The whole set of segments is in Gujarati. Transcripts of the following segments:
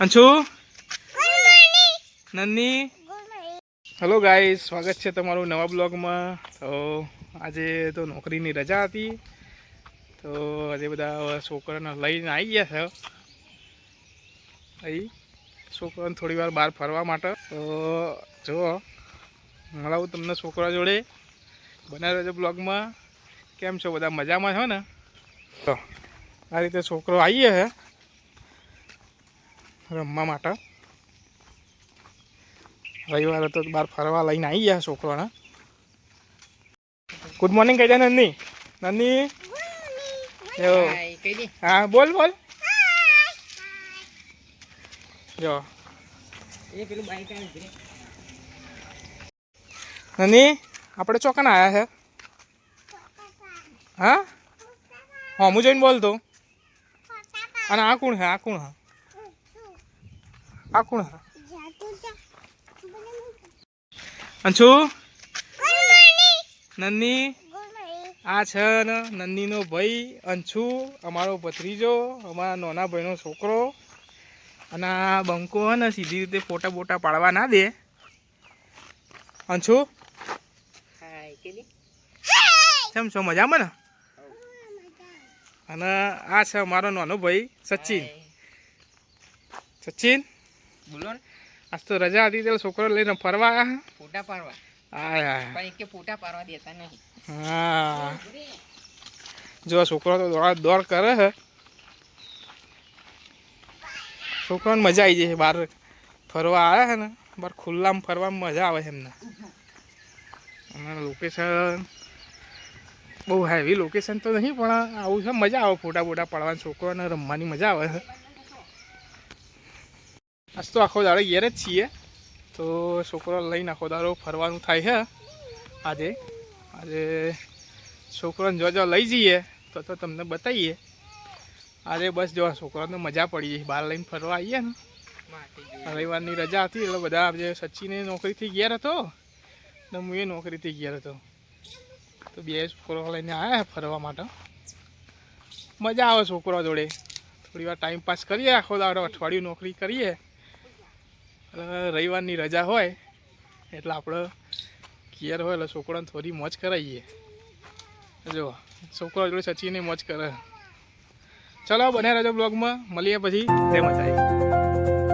અંશુ? નન્ની? હેલો ગાઈસ સ્વાગત છે તમારું નવા બ્લોગમાં. તો આજે તો નોકરીની રજા હતી. તો આજે બધા છોકરાને લઈને આવી ગયા છે. અહીં છોકરાને થોડી વાર બહાર ફરવા માટે. તો જુઓ મળાવું તમને છોકરા જોડે. બનાવી રહેજો બ્લોગમાં. કેમ છો? બધા મજામાં છો ને? તો આ રીતે છોકરો આવીએ છે. રમવા માટે. રવિવારે તો બહાર ફરવા લઈને આવી ગયા છોકરાને. ગુડ મોર્નિંગ કહી દે નંદી. નંદી? જો હાય, કહી દે. હા બોલ બોલ. જો એ પેલું બાઈક આવે નંદી આપણે ચોકન આવ્યા છે? હા? હા હું જોઈને બોલતો અને આ કોણ હે આ કોણ હે આ કોણ અંશુ? નન્ની? આ છે ને નંદીનો ભાઈ અંશુ અમારો ભત્રીજો અમારા નાના ભાઈનો છોકરો. અને આ બંકો હે ને સીધી રીતે ફોટા બોટા પાડવા ના દે. અંશુ. કેમ છો? મજામાં ને? અને આ છે અમારો નાનો ભાઈ સચિન. સચિન? બોલો ને. આજ તો રજા હતી ત્યારે છોકરો લઈને ફરવા આવ્યા ફોટા પાડવા. આય આય પણ એક ફોટા પાડવા દેતા નહીં. હા. જો છોકરો તો દોડા દોડ કરે છે છોકરાને મજા આવી જાય બહાર ફરવા આવે છે ને. બહાર ખુલ્લામાં ફરવામાં મજા આવે છે એમને લોકેશન બહુ હેવી લોકેશન તો નહીં પણ આવું છે મજા આવે ફોટા ફોટા પાડવાની. છોકરાને રમવાની મજા આવે છે આજ તો આખો દાડો ઘેર જ છીએ. તો છોકરો લઈને આખો દાડો ફરવાનું થાય છે આજે આજે છોકરાને જો જો લઈ જઈએ, તો તો તમને બતાવીએ. આજે બસ જો છોકરાને મજા પડી જાય બહાર લઈને ફરવા આવીએ ને. રવિવારની રજા હતી, એટલે બધા જે સચીને નોકરીથી ગયા હતો. ને હું એ નોકરીથી ગયા હતો. તો બે છોકરો લઈને આવ્યા ફરવા માટે. મજા આવે છોકરા જોડે. થોડી વાર ટાઈમ પાસ કરીએ, આખો દાડો અઠવાડિયું નોકરી કરીએ. રવિવારની રજા હોય, એટલે આપણે ઘેર હોય, એટલે છોકરાને થોડી મોજ કરાવીએ જો છોકરા જોડે સચીને મોજ કરે. ચલો બને રહેજો બ્લોગમાં મળીએ પછી. જય માતાજી.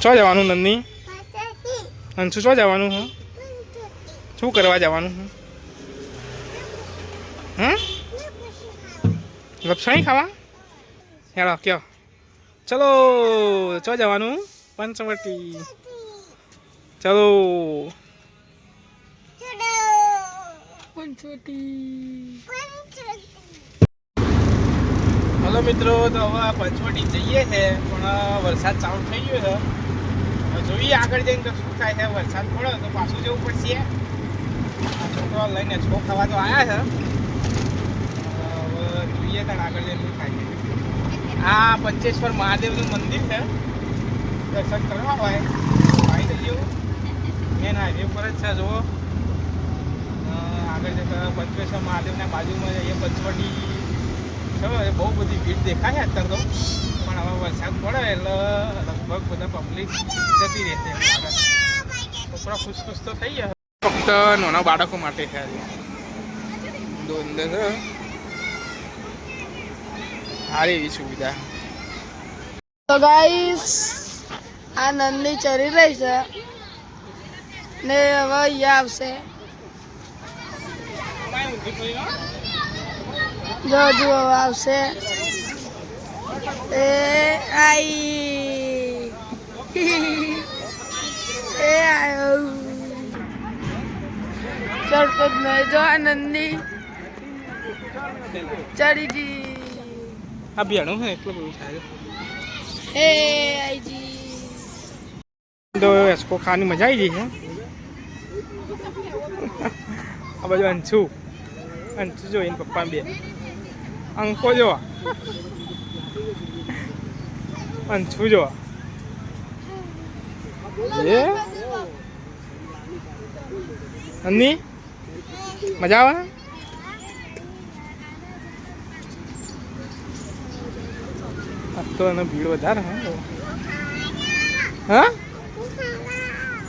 ચો જવાનું નંદની અંશુ ચો જવાનું હું શું કરવા જવાનું હું હમ લપસણી ખાવા હેલો કયો ચલો ચો જવાનું પંચવટી ચલો પંચવટી હલો મિત્રો, તો હવે પંચવટી જઈએ છે, પણ વરસાદ ચાલુ થઈ ગયો છે. જોઈએ આગળ જઈને તો શું થાય છે, વરસાદ પડે તો પાછું જવું પડશે. છોકરો લઈને છો ખાવા તો આવ્યા છે. હવે જોઈએ ત્યાં આગળ જઈને શું થાય છે. આ પંચેશ્વર મહાદેવનું મંદિર છે. દર્શન કરવા હોય. આવી. જઈએ મેન હાઈવે પર જ છે, જુઓ. આગળ જતા પંચેશ્વર મહાદેવના બાજુમાં જઈએ, પંચવટી છે એ બહુ બધી ભીડ દેખાય છે અત્યારે તો. પણ હવે વરસાદ પડે એટલે લગભગ બધા પબ્લિક જતી રહેશે છોકરા ખુશ ખુશ તો થઈ ગયા. ફક્ત નાના બાળકો માટે છે. અંદર છે. સારી એવી સુવિધા. તો ગાઈસ આ નંદી ચરી રહી છે. ને હવે અહીંયા આવશે. જો જુઓ આવશે. એ આઈ. એ આયો ચડપદ નહીં જો આ ચડીજી. આ બિયાણું હે એટલું બધું થાય એ આઈજી. તો એસકો ખાવાની મજા આવી ગઈ છે. આ બાજુ અંશુ. અંશુ જોઈને પપ્પા બે. અંકો જો અંશુ જોવા? એ અન્ની? મજા આવે? તો એનો ભીડ વધારે હા. હા?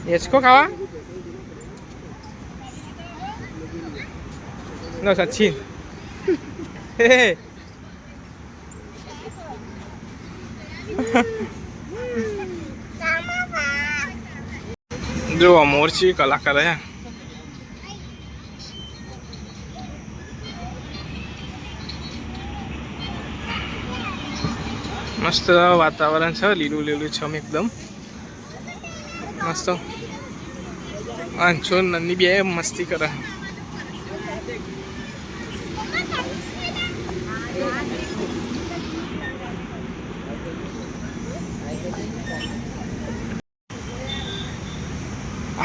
એચકો ખાવા? No, સચિન. જો મોરચી કલાકાર હે. મસ્ત વાતાવરણ છે, લીલું લીલું છમ એકદમ. મસ્ત. આંચો નન્ની બે મસ્તી કરે.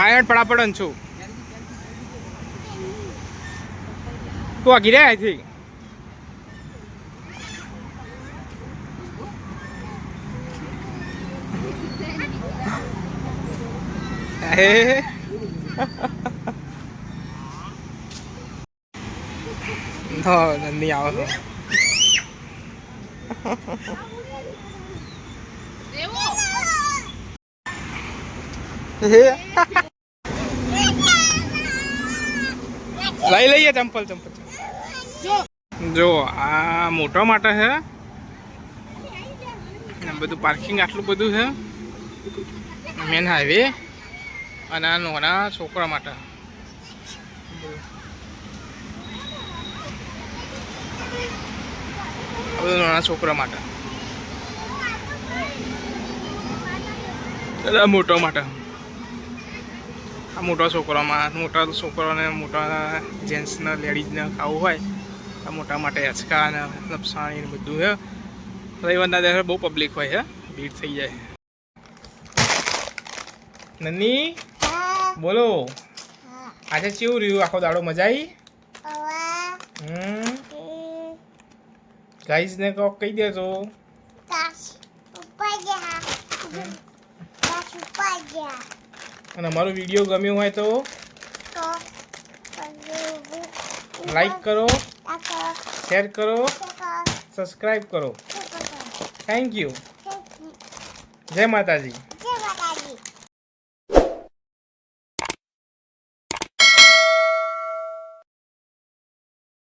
આયડ પડાપડ છું. તું આ ગીરે અહીંથી હે? નંદી આવો. છો લઈ લઈએ ચંપલ ચંપલ. જો, આ મોટા માટે છે. બધું પાર્કિંગ આટલું બધું છે. મેન હાઈવે અને આ નાના છોકરા માટે. નાના છોકરા માટે. મોટો માટે. આ મોટા છોકરામાં મોટા છોકરાને મોટા જેન્ટ્સને લેડીઝને ખાવું હોય આ મોટા માટે હચકા અને લપસાણી ને બધું છે. રવિવારના દિવસે બહુ પબ્લિક હોય છે. ભીડ થઈ જાય. નની બોલો. આજે કેવું રહ્યું? આખો દાડો મજા આવી હમ. ગાઈઝને કહો કહી દેજો અને અમારો વીડિયો ગમ્યો હોય તો લાઈક કરો શેર કરો સબસ્ક્રાઈબ કરો. થેન્ક યુ જય માતાજી.